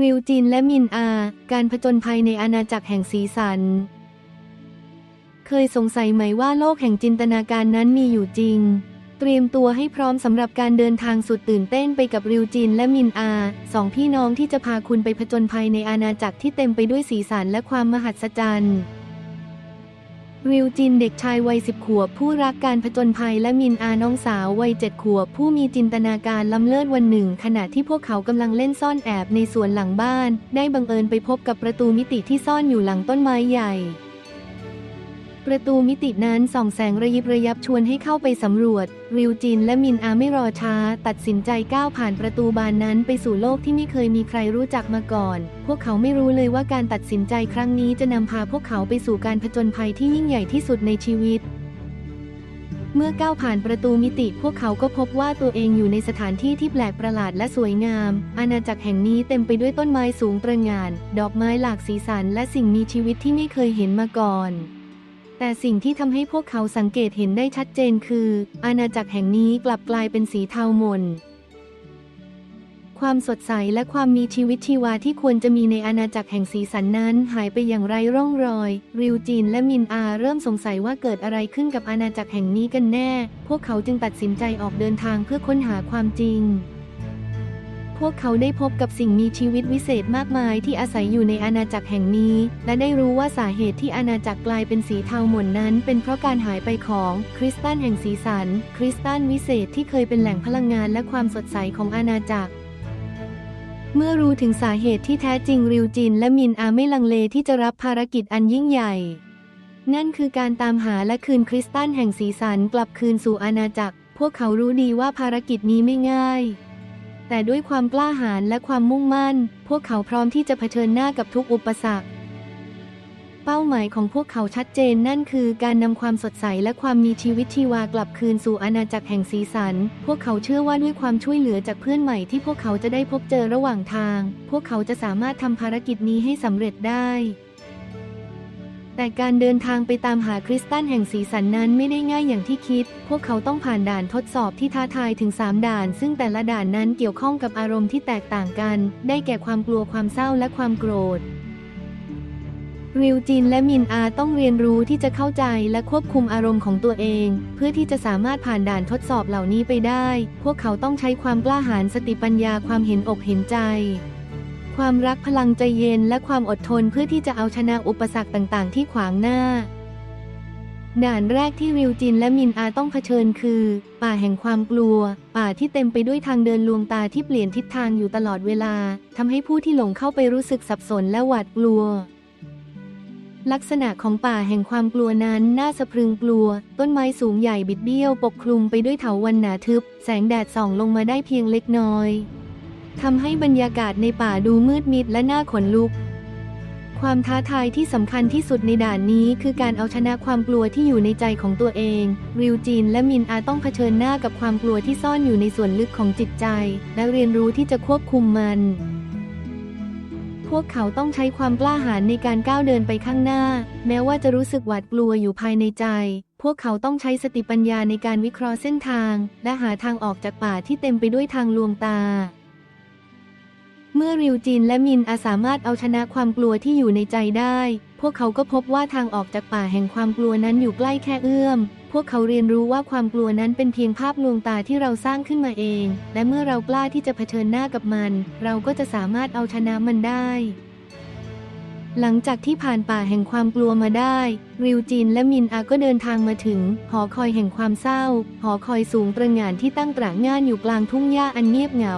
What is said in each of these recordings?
ริวจินและมินอา การผจญภัยในอาณาจักรแห่งสีสัน เคยสงสัยไหมว่าโลกแห่งจินตนาการนั้นมีอยู่จริง เตรียมตัวให้พร้อมสำหรับการเดินทางสุดตื่นเต้นไปกับริวจินและมินอาสองพี่น้องที่จะพาคุณไปผจญภัยในอาณาจักรที่เต็มไปด้วยสีสันและความมหัศจรรย์ วิวจินเด็กชายวัยสิบขวบผู้รักการผจญภัยและมินอาน้องสาววัยเจ็ดขวบผู้มีจินตนาการล้ำเลิศวันหนึ่ง ขณะที่พวกเขากำลังเล่นซ่อนแอบในสวนหลังบ้าน ได้บังเอิญไปพบกับประตูมิติที่ซ่อนอยู่หลังต้นไม้ใหญ่ ประตูมิตินั้นส่องแสงระยิบระยับชวนให้เข้าไปสำรวจ ริวจินและมินอาไม่รอช้า ตัดสินใจก้าวผ่านประตูบานนั้นไปสู่โลกที่ไม่เคยมีใครรู้จักมาก่อน พวกเขาไม่รู้เลยว่าการตัดสินใจครั้งนี้จะนำพาพวกเขาไปสู่การผจญภัยที่ยิ่งใหญ่ที่สุดในชีวิตเมื่อก้าวผ่านประตูมิติพวกเขาก็พบว่าตัวเองอยู่ในสถานที่ที่แปลกประหลาดและสวยงาม อาณาจักรแห่งนี้เต็มไปด้วยต้นไม้สูงตระหง่าน ดอกไม้หลากสีสันและสิ่งมีชีวิตที่ไม่เคยเห็นมาก่อน แต่สิ่งที่ทำให้พวกเขาสังเกตเห็นได้ชัดเจนคือ อาณาจักรแห่งนี้กลับกลายเป็นสีเทาหม่นความสดใสและความมีชีวิตชีวาที่ควรจะมีในอาณาจักรแห่งสีสันนั้น หายไปอย่างไร้ร่องรอย ริวจินและมินอาเริ่มสงสัยว่าเกิดอะไรขึ้นกับอาณาจักรแห่งนี้กันแน่ พวกเขาจึงตัดสินใจออกเดินทางเพื่อค้นหาความจริง วกเขาได้พบกับสิ่งมีชีวิตวิเศษมากมายที่อาศัยอยู่ในอาณาจักรแห่งนี้ และได้รู้ว่าสาเหตุที่อาณาจักรกลายเป็นสีเทาหม่นนั้น เป็นเพราะการหายไปของคริสตัลแห่งสีสัน คริสตัลวิเศษที่เคยเป็นแหล่งพลังงานและความสดใสของอาณาจักรเมื่อรู้ถึงสาเหตุที่แท้จริงริวจิน และมินอาไม่ลังเลที่จะรับภารกิจอันยิ่งใหญ่ นั่นคือการตามหาและคืนคริสตัลแห่งสีสันกลับคืนสู่อาณาจักร พวกเขารู้ดีว่าภารกิจนี้ไม่ง่าย แต่ด้วยความกล้าหาญและความมุ่งมั่น พวกเขาพร้อมที่จะเผชิญหน้ากับทุกอุปสรรค เป้าหมายของพวกเขาชัดเจนนั่นคือการนำความสดใสและความมีชีวิตชีวากลับคืนสู่อาณาจักรแห่งสีสัน พวกเขาเชื่อว่าด้วยความช่วยเหลือจากเพื่อนใหม่ที่พวกเขาจะได้พบเจอระหว่างทาง พวกเขาจะสามารถทำภารกิจนี้ให้สำเร็จได้ แต่การเดินทางไปตามหาคริสตัลแห่งสีสันนั้นไม่ได้ง่ายอย่างที่คิด พวกเขาต้องผ่านด่านทดสอบที่ท้าทายถึง 3 ด่าน ซึ่งแต่ละด่านนั้นเกี่ยวข้องกับอารมณ์ที่แตกต่างกัน ได้แก่ความกลัวความเศร้าและความโกรธ ริวจินและมินอาต้องเรียนรู้ที่จะเข้าใจและควบคุมอารมณ์ของตัวเอง เพื่อที่จะสามารถผ่านด่านทดสอบเหล่านี้ไปได้ พวกเขาต้องใช้ความกล้าหาญสติปัญญาความเห็นอกเห็นใจ ความรักพลังใจเย็นและความอดทนเพื่อที่จะเอาชนะอุปสรรคต่างๆ ที่ขวางหน้า ด่านแรกที่ริวจินและมินอาต้องเผชิญคือ ป่าแห่งความกลัว ป่าที่เต็มไปด้วยทางเดินลวงตาที่เปลี่ยนทิศทางอยู่ตลอดเวลาทำให้ผู้ที่หลงเข้าไปรู้สึกสับสนและหวาดกลัว ลักษณะของป่าแห่งความกลัวนั้นน่าสะพรึงกลัว ต้นไม้สูงใหญ่บิดเบี้ยว ปกคลุมไปด้วยเถาวัลย์หนาทึบ แสงแดดส่องลงมาได้เพียงเล็กน้อย ทำให้บรรยากาศในป่าดูมืดมิดและน่าขนลุก ความท้าทายที่สำคัญที่สุดในด่านนี้คือการเอาชนะความกลัวที่อยู่ในใจของตัวเอง ริวจีนและมินอาต้องเผชิญหน้ากับความกลัวที่ซ่อนอยู่ในส่วนลึกของจิตใจ และเรียนรู้ที่จะควบคุมมันพวกเขาต้องใช้ความกล้าหาญในการก้าวเดินไปข้างหน้า แม้ว่าจะรู้สึกหวาดกลัวอยู่ภายในใจ พวกเขาต้องใช้สติปัญญาในการวิเคราะห์เส้นทาง และหาทางออกจากป่าที่เต็มไปด้วยทางลวงตา เมื่อริวจินและมินอาสามารถเอาชนะความกลัวที่อยู่ในใจได้ พวกเขาก็พบว่าทางออกจากป่าแห่งความกลัวนั้นอยู่ใกล้แค่เอื้อม พวกเขาเรียนรู้ว่าความกลัวนั้นเป็นเพียงภาพลวงตาที่เราสร้างขึ้นมาเอง และเมื่อเรากล้าที่จะเผชิญหน้ากับมัน เราก็จะสามารถเอาชนะมันได้ หลังจากที่ผ่านป่าแห่งความกลัวมาได้ ริวจินและมินอาก็เดินทางมาถึง หอคอยแห่งความเศร้า หอคอยสูงตระหง่านที่ตั้งตระหง่านอยู่กลางทุ่งหญ้าอันเงียบเหงา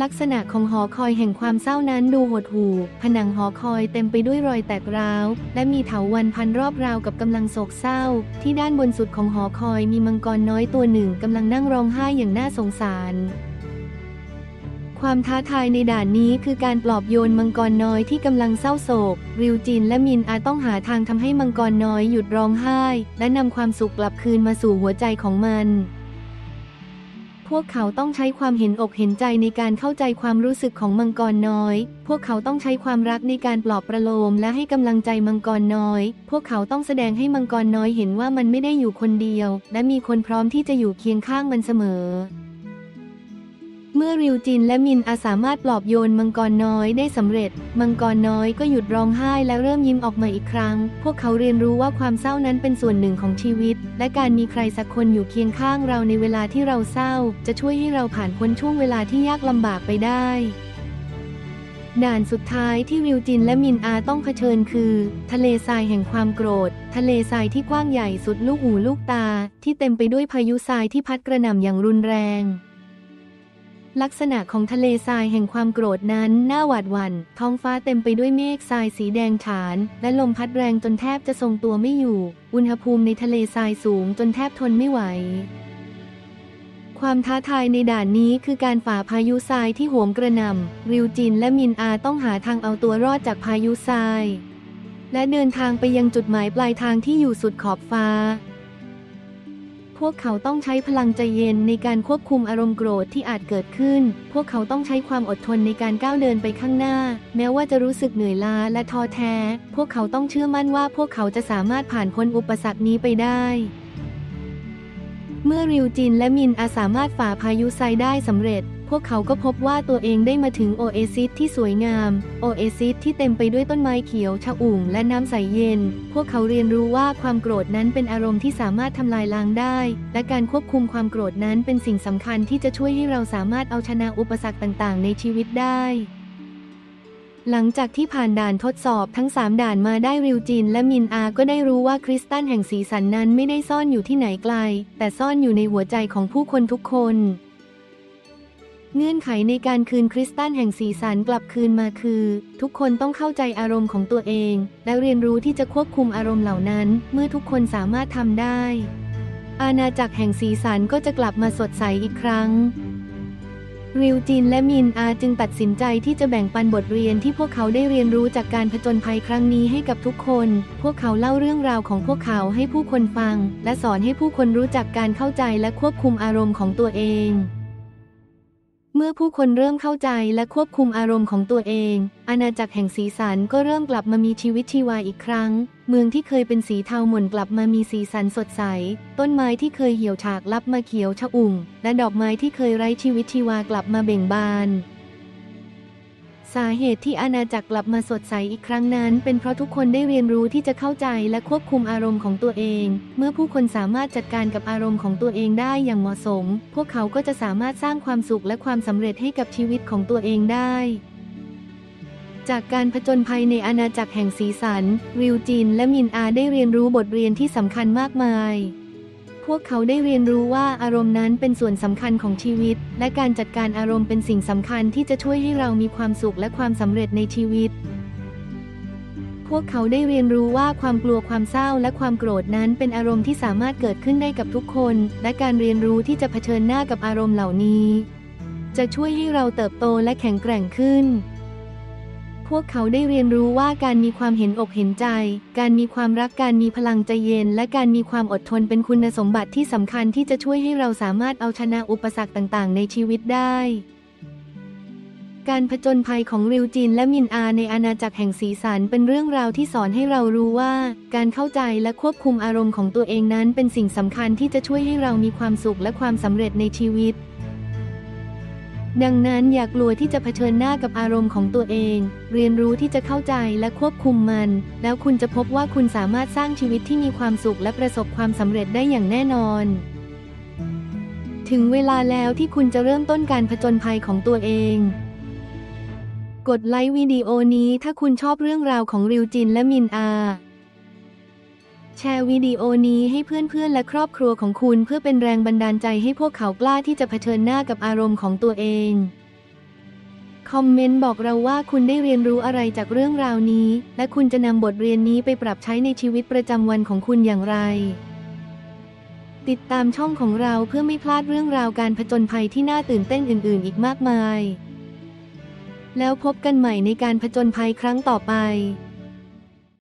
ลักษณะของหอคอยแห่งความเศร้านั้นดูหดหู่ ผนังหอคอยเต็มไปด้วยรอยแตกร้าว และมีเถาวันพันรอบราวกับกำลังโศกเศร้า ที่ด้านบนสุดของหอคอยมีมังกรน้อยตัวหนึ่งกำลังนั่งร้องไห้อย่างน่าสงสาร ความท้าทายในด่านนี้คือการปลอบโยนมังกรน้อยที่กำลังเศร้าโศก ริวจินและมินอาจต้องหาทางทำให้มังกรน้อยหยุดร้องไห้ และนำความสุขกลับคืนมาสู่หัวใจของมัน วกเขาต้องใช้ความเห็นอกเห็นใจในการเข้าใจความรู้สึกของมังกรน้อย พวกเขาต้องใช้ความรักในการปลอบประโลมและให้กำลังใจมังกรน้อย พวกเขาต้องแสดงให้มังกรน้อยเห็นว่ามันไม่ได้อยู่คนเดียว และมีคนพร้อมที่จะอยู่เคียงข้างมันเสมอ เมื่อริวจินและมินอาสามารถปลอบโยนมังกรน้อยได้สำเร็จ มังกรน้อยก็หยุดร้องไห้และเริ่มยิ้มออกมาอีกครั้ง พวกเขาเรียนรู้ว่าความเศร้านั้นเป็นส่วนหนึ่งของชีวิต และการมีใครสักคนอยู่เคียงข้างเราในเวลาที่เราเศร้า จะช่วยให้เราผ่านพ้นช่วงเวลาที่ยากลำบากไปได้ด่านสุดท้ายที่ริวจินและมินอาต้องเผชิญคือ ทะเลทรายแห่งความโกรธ ทะเลทรายที่กว้างใหญ่สุดลูกหูลูกตา ที่เต็มไปด้วยพายุทรายที่พัดกระหน่ำอย่างรุนแรง ลักษณะของทะเลทรายแห่งความโกรธนั้นน่าหวาดหวัน่น ท้องฟ้าเต็มไปด้วยเมฆทรายสีแดงฉาน และลมพัดแรงจนแทบจะทรงตัวไม่อยู่ อุณหภูมิในทะเลทรายสูงจนแทบทนไม่ไหว ความท้าทายในด่านนี้คือการฝ่าพายุทรายที่โหมกระหน่ำ ริวจินและมินอาต้องหาทางเอาตัวรอดจากพายุทราย และเดินทางไปยังจุดหมายปลายทางที่อยู่สุดขอบฟ้า วกเขาต้องใช้พลังใจเย็นในการควบคุมอารมณ์โกรธที่อาจเกิดขึ้น พวกเขาต้องใช้ความอดทนในการก้าวเดินไปข้างหน้า แม้ว่าจะรู้สึกเหนื่อยล้าและท้อแท้ พวกเขาต้องเชื่อมั่นว่าพวกเขาจะสามารถผ่านพ้นอุปสรรคนี้ไปได้เมื่อริวจินและมินอาสามารถฝ่าพายุไซได้สำเร็จ วกเขาก็พบว่าตัวเองได้มาถึงโอเอซิสที่สวยงาม โอเอซิสที่เต็มไปด้วยต้นไม้เขียวชะอุ่มและน้ำใสเย็น พวกเขาเรียนรู้ว่าความโกรธนั้นเป็นอารมณ์ที่สามารถทำลายล้างได้ และการควบคุมความโกรธนั้นเป็นสิ่งสำคัญที่จะช่วยให้เราสามารถเอาชนะอุปสรรคต่างๆ ในชีวิตได้หลังจากที่ผ่านด่านทดสอบทั้ง 3 ด่านมาได้ริวจิน และมินอา ก็ได้รู้ว่าคริสตัลแห่งสีสันนั้นไม่ได้ซ่อนอยู่ที่ไหนไกล แต่ซ่อนอยู่ในหัวใจของผู้คนทุกคน เงื่อนไขในการคืนคริสตัลแห่งสีสันกลับคืนมาคือ ทุกคนต้องเข้าใจอารมณ์ของตัวเอง และเรียนรู้ที่จะควบคุมอารมณ์เหล่านั้น เมื่อทุกคนสามารถทำได้ อาณาจักรแห่งสีสันก็จะกลับมาสดใสอีกครั้ง ริวจินและมินอาจึงตัดสินใจที่จะแบ่งปันบทเรียนที่พวกเขาได้เรียนรู้จากการผจญภัยครั้งนี้ให้กับทุกคน พวกเขาเล่าเรื่องราวของพวกเขาให้ผู้คนฟัง และสอนให้ผู้คนรู้จักการเข้าใจและควบคุมอารมณ์ของตัวเอง เมื่อผู้คนเริ่มเข้าใจและควบคุมอารมณ์ของตัวเอง อาณาจักรแห่งสีสันก็เริ่มกลับมามีชีวิตชีวาอีกครั้ง เมืองที่เคยเป็นสีเทาหม่นกลับมามีสีสันสดใส ต้นไม้ที่เคยเหี่ยวฉากลับมาเขียวชอุ่ม และดอกไม้ที่เคยไร้ชีวิตชีวากลับมาเบ่งบาน สาเหตุที่อาณาจักรกลับมาสดใสอีกครั้งนั้น เป็นเพราะทุกคนได้เรียนรู้ที่จะเข้าใจและควบคุมอารมณ์ของตัวเอง เมื่อผู้คนสามารถจัดการกับอารมณ์ของตัวเองได้อย่างเหมาะสม พวกเขาก็จะสามารถสร้างความสุขและความสำเร็จให้กับชีวิตของตัวเองได้ จากการผจญภัยในอาณาจักรแห่งสีสัน ริวจิน และมินอาได้เรียนรู้บทเรียนที่สำคัญมากมาย พวกเขาได้เรียนรู้ว่าอารมณ์นั้นเป็นส่วนสำคัญของชีวิต และการจัดการอารมณ์เป็นสิ่งสำคัญที่จะช่วยให้เรามีความสุขและความสำเร็จในชีวิต พวกเขาได้เรียนรู้ว่าความกลัวความเศร้าและความโกรธนั้นเป็นอารมณ์ที่สามารถเกิดขึ้นได้กับทุกคน และการเรียนรู้ที่จะเผชิญหน้ากับอารมณ์เหล่านี้ จะช่วยให้เราเติบโตและแข็งแกร่งขึ้น วกเขาได้เรียนรู้ว่าการมีความเห็นอกเห็นใจ การมีความรักการมีพลังใจเย็น และการมีความอดทนเป็นคุณสมบัติที่สำคัญที่จะช่วยให้เราสามารถเอาชนะอุปสรรคต่างๆ ในชีวิตได้การผจญภัยของริวจินและมินอาในอาณาจักรแห่งสีสันเป็นเรื่องราวที่สอนให้เรารู้ว่า การเข้าใจและควบคุมอารมณ์ของตัวเองนั้นเป็นสิ่งสำคัญที่จะช่วยให้เรามีความสุขและความสำเร็จในชีวิต ดังนั้นอย่ากลัวที่จะเผชิญหน้ากับอารมณ์ของตัวเอง เรียนรู้ที่จะเข้าใจและควบคุมมัน แล้วคุณจะพบว่าคุณสามารถสร้างชีวิตที่มีความสุขและประสบความสำเร็จได้อย่างแน่นอน ถึงเวลาแล้วที่คุณจะเริ่มต้นการผจญภัยของตัวเอง กดไลค์วิดีโอนี้ถ้าคุณชอบเรื่องราวของริวจินและมินอา แชร์วิดีโอนี้ให้เพื่อนๆ และครอบครัวของคุณเพื่อเป็นแรงบันดาลใจให้พวกเขากล้าที่จะเผชิญหน้ากับอารมณ์ของตัวเอง คอมเมนต์บอกเราว่าคุณได้เรียนรู้อะไรจากเรื่องราวนี้ และคุณจะนำบทเรียนนี้ไปปรับใช้ในชีวิตประจำวันของคุณอย่างไร ติดตามช่องของเราเพื่อไม่พลาดเรื่องราวการผจญภัยที่น่าตื่นเต้นอื่น ๆ อีกมากมาย แล้วพบกันใหม่ในการผจญภัยครั้งต่อไป